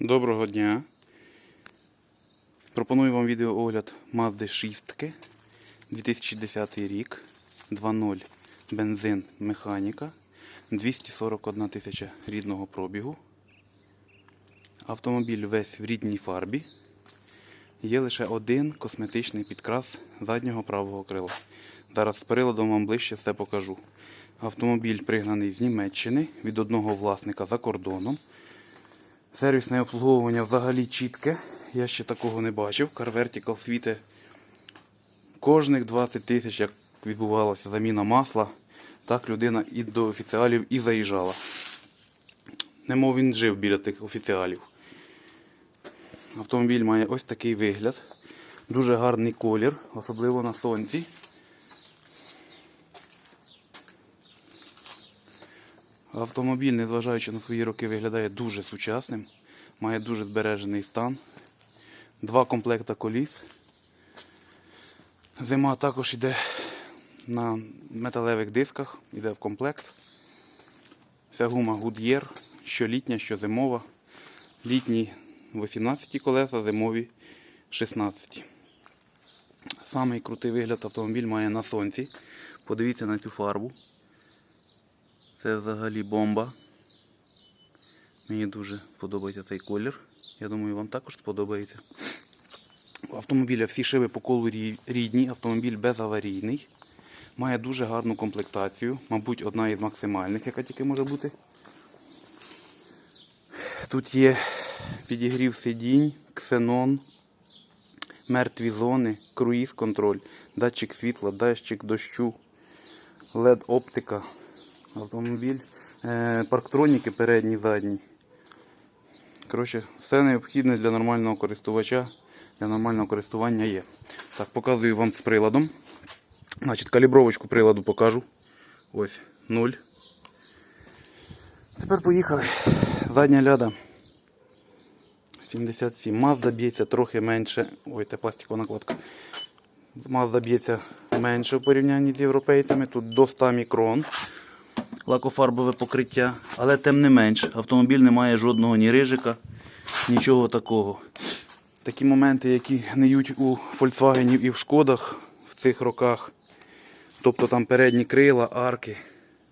Доброго дня. Пропоную вам відеоогляд Mazda 6 2010 рік 2.0 бензин механіка 241 тисяча рідного пробігу. Автомобіль весь в рідній фарбі. Є лише один косметичний підкрас заднього правого крила. Зараз з приладом вам ближче все покажу. Автомобіль пригнаний з Німеччини від одного власника за кордоном. Сервісне обслуговування взагалі чітке. Я ще такого не бачив. Car Vertical світе кожних 20 тисяч, як відбувалася заміна масла, так людина і до офіціалів і заїжджала. Немов він жив біля тих офіціалів. Автомобіль має ось такий вигляд. Дуже гарний колір, особливо на сонці. Автомобіль, незважаючи на свої роки, виглядає дуже сучасним, має дуже збережений стан. Два комплекта коліс. Зима також йде на металевих дисках, йде в комплект. Вся гума Goodyear, що літня, що зимова. Літні 18 колеса, зимові 16. Самий крутий вигляд автомобіль має на сонці. Подивіться на цю фарбу. Це взагалі бомба. Мені дуже подобається цей колір. Я думаю, вам також сподобається. У автомобіля всі шиви по колу рідні, автомобіль безаварійний. Має дуже гарну комплектацію, мабуть, одна із максимальних, яка тільки може бути. Тут є підігрів сидінь, ксенон, мертві зони, круїз контроль, датчик світла, датчик дощу, LED оптика, автомобіль, е, парктроніки передні, задні. Коротше, все необхідне для нормального користувача, для нормального користування є. Так, показую вам з приладом. Значить, калібровочку приладу покажу. Ось 0. Тепер поїхали. Задня ляда. 77. Mazda б'ється трохи менше. Ой, це пластикова накладка. Mazda б'ється менше в порівнянні з європейцями. Тут до 100 мікрон лакофарбове покриття, але тим не менш, автомобіль не має жодного ні рижика, нічого такого. Такі моменти, які гниють у Volkswagen і в Шкодах в цих роках. Тобто там передні крила, арки,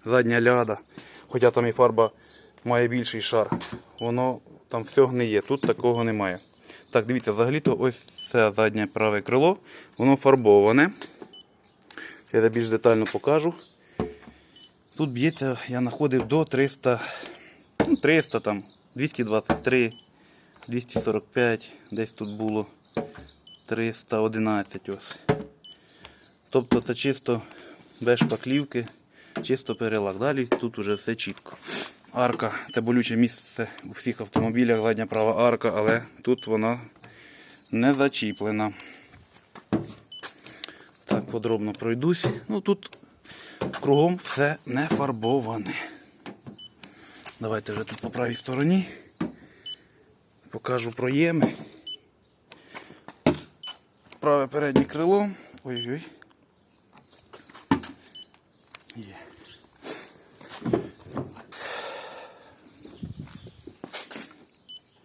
задня ляда, хоча там і фарба має більший шар. Воно там все гниє, тут такого немає. Так, дивіться, взагалі-то ось це заднє праве крило, воно фарбоване. Я більш детально покажу. Тут б'ється, я знаходив до 300, ну 300 там, 223, 245, десь тут було 311 ось. Тобто це чисто без шпаклівки, чисто перелак. Далі тут уже все чітко. Арка це болюче місце у всіх автомобілях, задня права арка, але тут вона не зачіплена. Так, подробно пройдусь. Ну тут кругом все не фарбоване. Давайте вже тут по правій стороні. Покажу проєми. Праве переднє крило. Ой-ой. Є.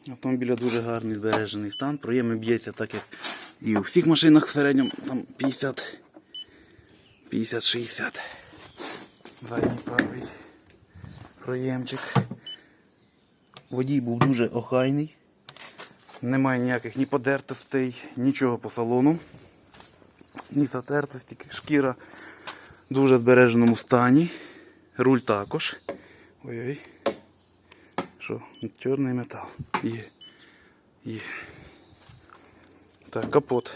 Автомобіля дуже гарний збережений стан. Проєми б'ється так, як і у всіх машинах в середньому там 50 50-60. Задній правий проємчик. Водій був дуже охайний. Немає ніяких ні подертостей, нічого по салону. Ні затертості, шкіра в дуже збереженому стані. Руль також. Ой-ой. Що? Чорний метал. Є. Є. Так, капот.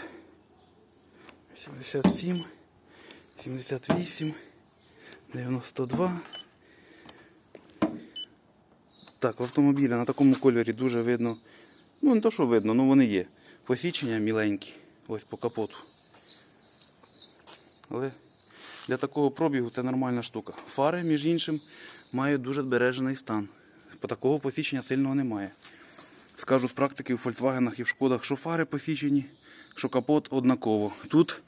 77. 78, 92. Так, в автомобілі на такому кольорі дуже видно. Ну, не то, що видно, ну вони є. Посічення міленькі. Ось по капоту. Але для такого пробігу це нормальна штука. Фари, між іншим, мають дуже збережений стан. Такого посічення сильного немає. Скажу з практики в Volkswagen і в Шкодах, що фари посічені, що капот однаково. Тут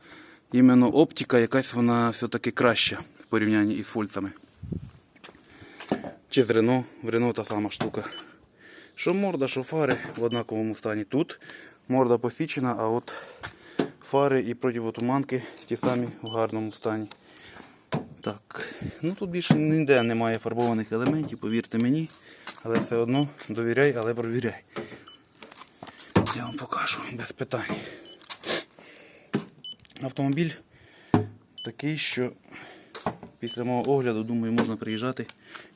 іменно оптика якась вона все-таки краща в порівнянні із фольцами. Чи з Рено, в Рено та сама штука. Що морда, що фари в однаковому стані. Тут морда посічена, а от фари і противотуманки ті самі в гарному стані. Так, ну тут більше ніде немає фарбованих елементів, повірте мені. Але все одно довіряй, але провіряй. Я вам покажу без питань. Автомобіль такий, що після мого огляду, думаю, можна приїжджати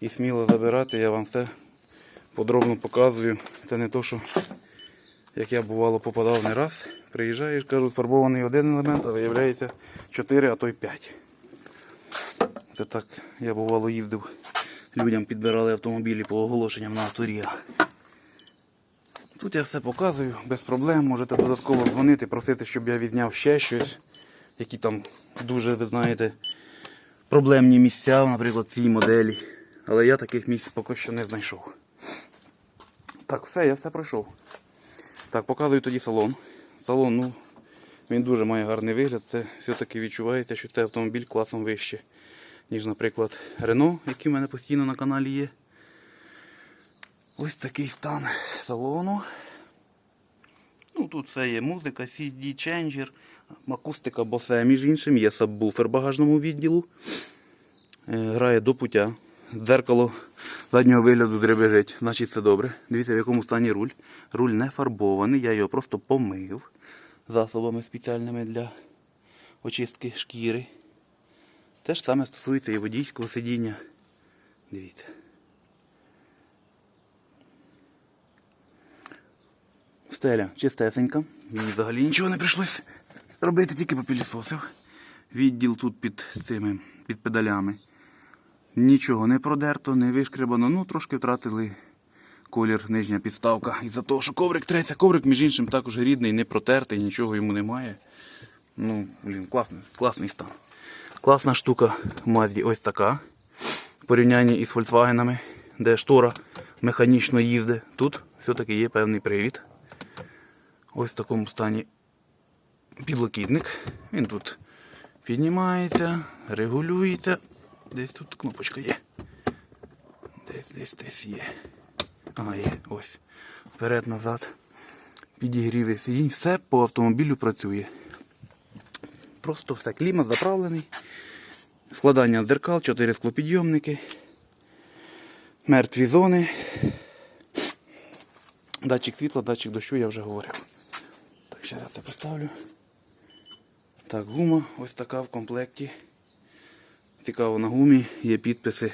і сміло забирати. Я вам все подробно показую. Це не то, що як я бувало попадав не раз. Приїжджаєш, кажуть, фарбований один елемент, а виявляється 4, а то й 5. Це так, я бувало їздив, людям підбирали автомобілі по оголошенням на авторія. Тут я все показую, без проблем. Можете додатково дзвонити, просити, щоб я відняв ще щось, які там дуже, ви знаєте, проблемні місця, наприклад, цій моделі. Але я таких місць поки що не знайшов. Так, все, я все пройшов. Так, показую тоді салон. Салон, ну, він дуже має гарний вигляд. Це все-таки відчувається, що цей автомобіль класом вище, ніж, наприклад, Renault, який в мене постійно на каналі є. Ось такий стан салону. Тут все є музика, CD ченджер, акустика Bose, між іншим, є сабвуфер багажному відділу. Е, Грає до пуття. Дзеркало заднього вигляду дребежить, значить це добре. Дивіться, в якому стані руль. Руль не фарбований, я його просто помив засобами спеціальними для очистки шкіри. Те ж саме стосується і водійського сидіння. Дивіться. Стеля чистесенька. Мені взагалі нічого не прийшлось робити, тільки попілісосив. Відділ тут під цими під педалями. Нічого не продерто, не вишкребано. Ну, трошки втратили колір нижня підставка. Із-за того, що коврик треться. Коврик, між іншим, також рідний, не протертий, нічого йому немає. Ну, блін, класний, класний стан. Класна штука в Мазді ось така. В порівнянні із Volkswagen, де штора механічно їздить. Тут все-таки є певний привід. Ось в такому стані підлокітник. Він тут піднімається, регулюється. Десь тут кнопочка є. Десь, десь, десь є. Ага, є, ось. Вперед, назад. Підігріви сидінь. Все по автомобілю працює. Просто все. Клімат заправлений. Складання дзеркал, 4 склопідйомники. Мертві зони. Датчик світла, датчик дощу, я вже говорив. Зараз я поставлю. Так, гума ось така в комплекті. Цікаво, на гумі є підписи,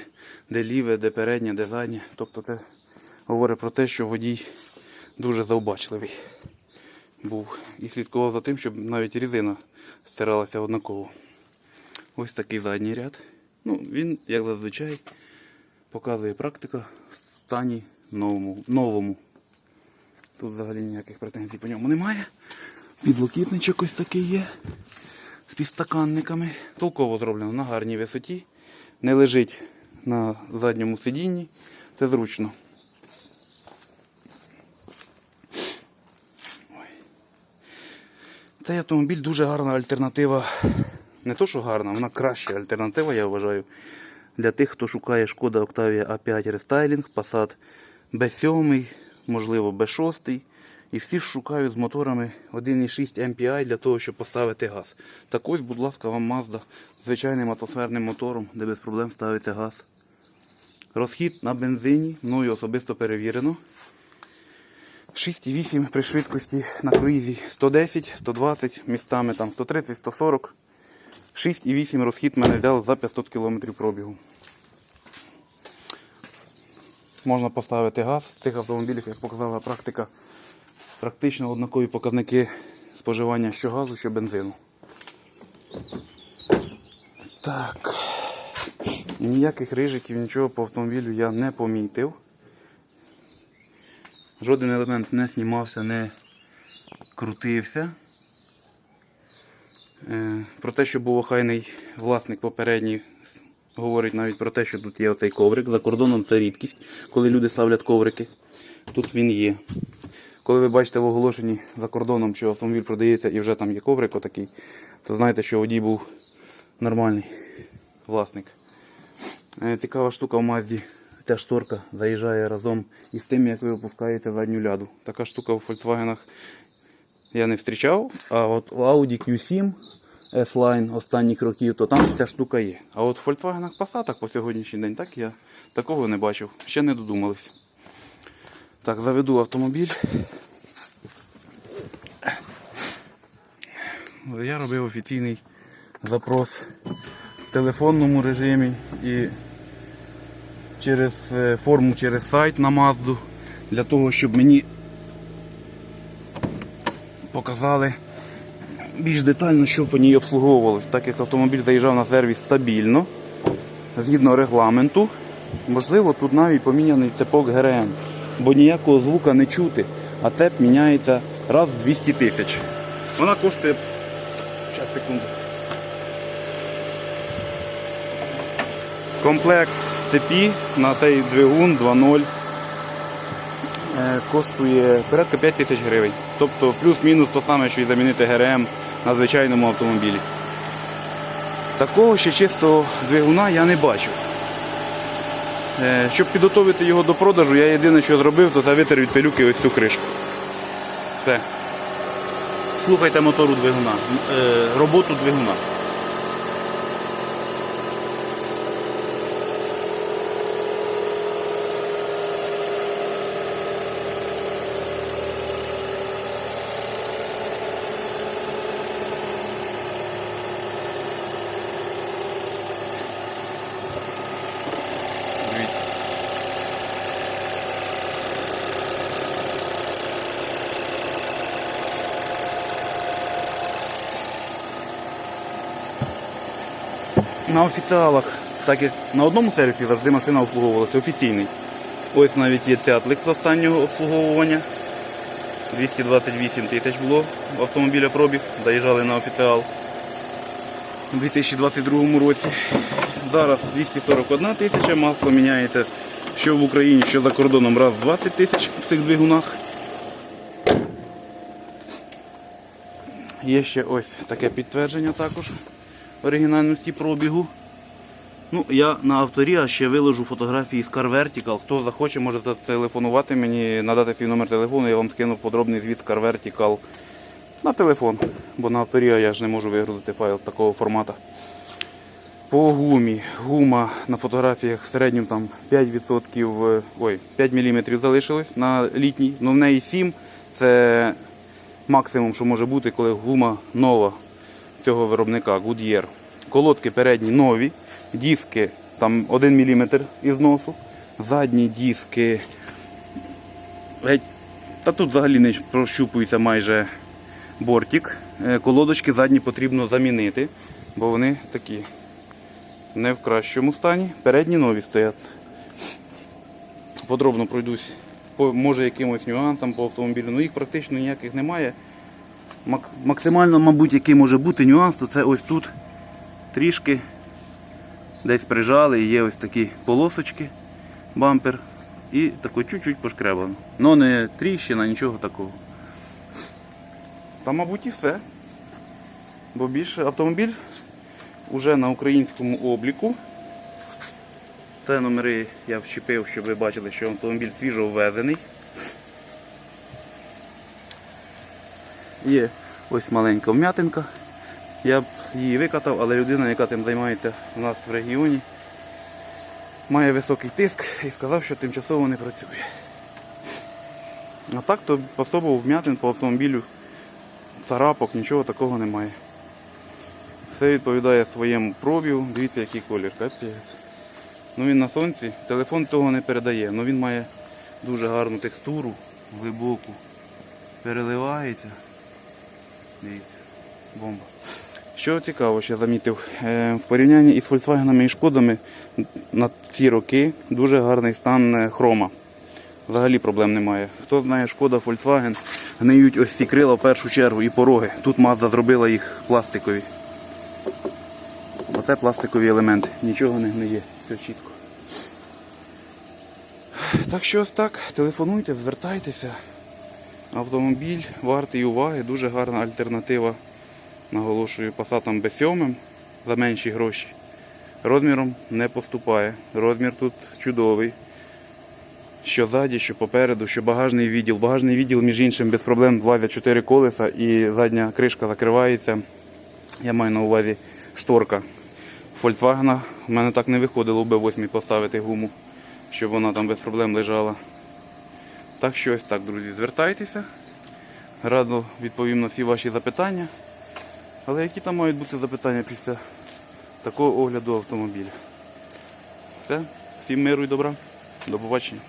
де ліве, де переднє, де заднє. Тобто це говорить про те, що водій дуже завбачливий був і слідкував за тим, щоб навіть різина стиралася однаково. Ось такий задній ряд. Ну, Він, як зазвичай, показує практика в стані новому. новому. Тут взагалі ніяких претензій по ньому немає. Підлокітничок ось такий є. З підстаканниками. Толково зроблено на гарній висоті. Не лежить на задньому сидінні. Це зручно. Ой. Цей автомобіль дуже гарна альтернатива. Не то, що гарна, вона краща альтернатива, я вважаю. Для тих, хто шукає шкода Octavia A5 рестайлінг, Passat B7, можливо B6. І всі шукають з моторами 1,6 MPI для того, щоб поставити газ. Так ось, будь ласка, вам Mazda з звичайним атмосферним мотором, де без проблем ставиться газ. Розхід на бензині, мною особисто перевірено. 6,8 при швидкості на круїзі 110, 120, містами там 130, 140. 6,8 розхід мене взяв за 500 км пробігу. Можна поставити газ в цих автомобілях, як показала практика. Практично однакові показники споживання що газу, що бензину. Так. Ніяких рижиків, нічого по автомобілю я не помітив. Жоден елемент не знімався, не крутився. Е, Про те, що був охайний власник попередній, говорить навіть про те, що тут є оцей коврик. За кордоном це рідкість, коли люди ставлять коврики. Тут він є. Коли ви бачите в оголошенні за кордоном, що автомобіль продається і вже там є коврик отакий, то знаєте, що водій був нормальний власник. Е, Цікава штука в Мазді. ця шторка заїжджає разом із тим, як ви опускаєте задню ляду. Така штука в Volkswagen я не зустрічав, а от у Audi Q7 S-Line останніх років, то там ця штука є. А от в Volkswagen Passat по сьогоднішній день так я такого не бачив. Ще не додумалися. Так, заведу автомобіль. Я робив офіційний запрос в телефонному режимі і через е, форму через сайт на Mazda для того, щоб мені показали більш детально, що по ній обслуговувалось, так як автомобіль заїжджав на сервіс стабільно, згідно регламенту. Можливо, тут навіть поміняний цепок ГРМ, бо ніякого звука не чути, а теп міняється раз в 200 тисяч. Вона коштує. Зараз, секунду. Комплект цепі на цей двигун 2.0 е, коштує порядка 5 тисяч гривень. Тобто плюс-мінус то саме, що і замінити ГРМ на звичайному автомобілі. Такого ще чистого двигуна я не бачив. Е, Щоб підготувати його до продажу, я єдине, що зробив, то завитер від пилюки ось цю кришку. Все. Слухайте мотору двигуна, е, роботу двигуна. На офіціалах, так як на одному сервісі завжди машина обслуговувалася офіційний. Ось навіть є цятлик з останнього обслуговування. 228 тисяч було в автомобіля пробіг, заїжджали на офіціал у 2022 році. Зараз 241 тисяча, масло міняється що в Україні, що за кордоном раз в 20 тисяч в цих двигунах. Є ще ось таке підтвердження також оригінальності пробігу. Ну, я на авторі а ще виложу фотографії з Car Vertical. Хто захоче, може зателефонувати мені, надати свій номер телефону, я вам скину подробний звіт з Car Vertical на телефон, бо на авторі я ж не можу вигрузити файл такого формату. По гумі. Гума на фотографіях в середньому там 5%, е, ой, 5 мм залишилось на літній, але в неї 7 це максимум, що може бути, коли гума нова цього виробника Goodyear. Колодки передні нові, диски там 1 мм із носу, задні диски. Геть, та тут взагалі не прощупується майже бортик. Е, Колодочки задні потрібно замінити, бо вони такі не в кращому стані. Передні нові стоять. Подробно пройдусь по може якимось нюансам по автомобілю. Ну їх практично ніяких немає. Мак- Максимально, мабуть, який може бути нюанс, то це ось тут трішки десь прижали і є ось такі полосочки, бампер. І тако чуть-чуть пошкребано. Ну не тріщина, нічого такого. Та, мабуть, і все. Бо більше автомобіль уже на українському обліку. Те номери я вчепив, щоб ви бачили, що автомобіль свіжо ввезений. Є ось маленька вм'ятинка. Я б її викатав, але людина, яка цим займається у нас в регіоні, має високий тиск і сказав, що тимчасово не працює. А так то особо вм'ятин по автомобілю, царапок, нічого такого немає. Все відповідає своєму пробігу. Дивіться, який колір. Капець. Ну він на сонці, телефон того не передає, але він має дуже гарну текстуру, глибоку. Переливається. Дивіться, бомба. Що цікаво, ще замітив, е, в порівнянні із Volkswagen і Шкодами на ці роки дуже гарний стан е, хрома. Взагалі проблем немає. Хто знає, шкода, Volkswagen, гниють ось ці крила в першу чергу і пороги. Тут Mazda зробила їх пластикові. Оце пластикові елементи. Нічого не гниє. Все чітко. Так що ось так, телефонуйте, звертайтеся. Автомобіль вартий уваги, дуже гарна альтернатива. Наголошую Passat B7 за менші гроші. Розміром не поступає. Розмір тут чудовий. що ззаді, що попереду, що багажний відділ. Багажний відділ, між іншим, без проблем влазять 4 колеса і задня кришка закривається. Я маю на увазі шторка. Volkswagen в мене так не виходило в B8 поставити гуму, щоб вона там без проблем лежала. Так що ось так, друзі, звертайтеся. Радо відповім на всі ваші запитання. Але які там мають бути запитання після такого огляду автомобіля? Все, всім миру і добра. До побачення.